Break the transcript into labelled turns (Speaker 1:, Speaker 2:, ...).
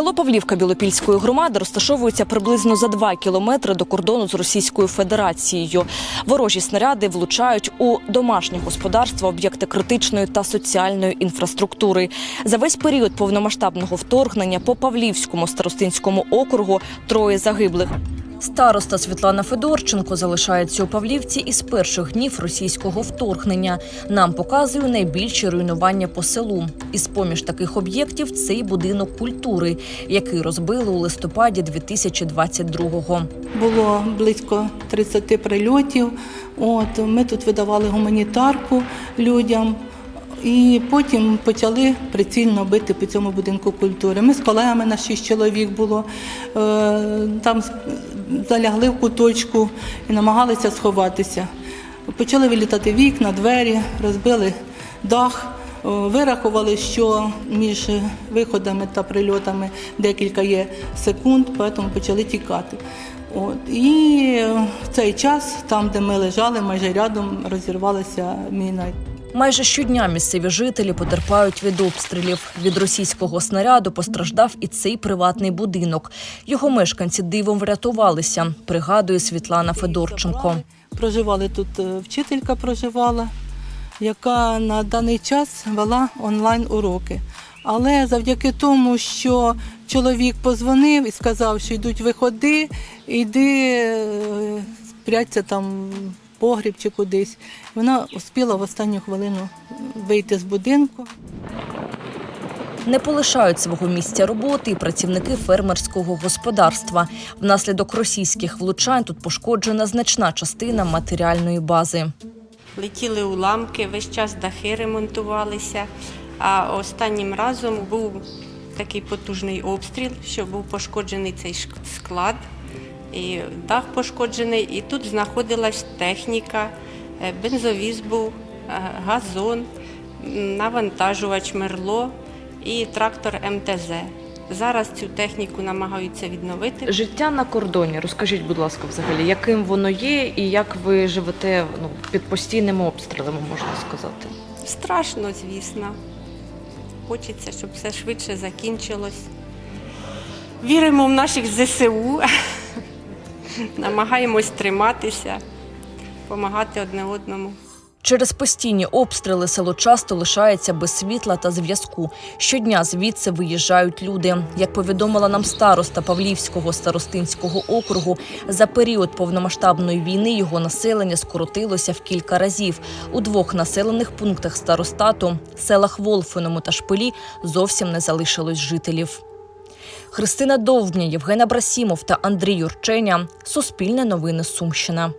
Speaker 1: Село Павлівка Білопільської громади розташовується приблизно за 2 кілометри до кордону з Російською Федерацією. Ворожі снаряди влучають у домашнє господарство, об'єкти критичної та соціальної інфраструктури. За весь період повномасштабного вторгнення по Павлівському старостинському округу троє загиблих. Староста Світлана Федорченко залишається у Павлівці із перших днів російського вторгнення. Нам показує найбільші руйнування по селу. Із поміж таких об'єктів цей будинок культури, який розбили у листопаді 2022-го.
Speaker 2: Було близько 30 прильотів. От, ми тут видавали гуманітарку людям. І потім почали прицільно бити по цьому будинку культури. Ми з колегами на шість чоловік було е, там залягли в куточку і намагалися сховатися. Почали вилітати вікна, двері, розбили дах. Е, Вирахували, що між виходами та прильотами декілька є секунд, тому почали тікати. От. І в цей час, там, де ми лежали, майже рядом розірвалася міна.
Speaker 1: Майже щодня місцеві жителі потерпають від обстрілів. Від російського снаряду постраждав і цей приватний будинок. Його мешканці дивом врятувалися, пригадує Світлана Федорченко.
Speaker 2: Проживали тут е, вчителька проживала, яка на даний час вела онлайн уроки. Але завдяки тому, що чоловік позвонив і сказав, що йдуть виходи, йди е, спряться там погріб чи кудись. Вона успіла в останню хвилину вийти з будинку.
Speaker 1: Не полишають свого місця роботи і працівники фермерського господарства. Внаслідок російських влучань тут пошкоджена значна частина матеріальної бази.
Speaker 3: Летіли уламки, весь час дахи ремонтувалися. А останнім разом був такий потужний обстріл, що був пошкоджений цей склад, і дах пошкоджений, і тут знаходилась техніка, е, бензовіз був, е, газон, навантажувач мерло і трактор МТЗ. Зараз цю техніку намагаються відновити.
Speaker 1: Життя на кордоні. Розкажіть, будь ласка, взагалі, яким воно є і як ви живете ну, під постійними обстрілами, можна сказати.
Speaker 3: Страшно, звісно. Хочеться, щоб все швидше закінчилось. Віримо в наших ЗСУ, намагаємось триматися, допомагати одне одному.
Speaker 1: Через постійні обстріли село часто лишається без світла та зв'язку. Щодня звідси виїжджають люди. Як повідомила нам староста Павлівського старостинського округу, за період повномасштабної війни його населення скоротилося в кілька разів. У двох населених пунктах старостату селах Волфиному та Шпилі зовсім не залишилось жителів. Христина Довбня, Євгена Брасімов та Андрій Юрченя. Суспільне новини Сумщина.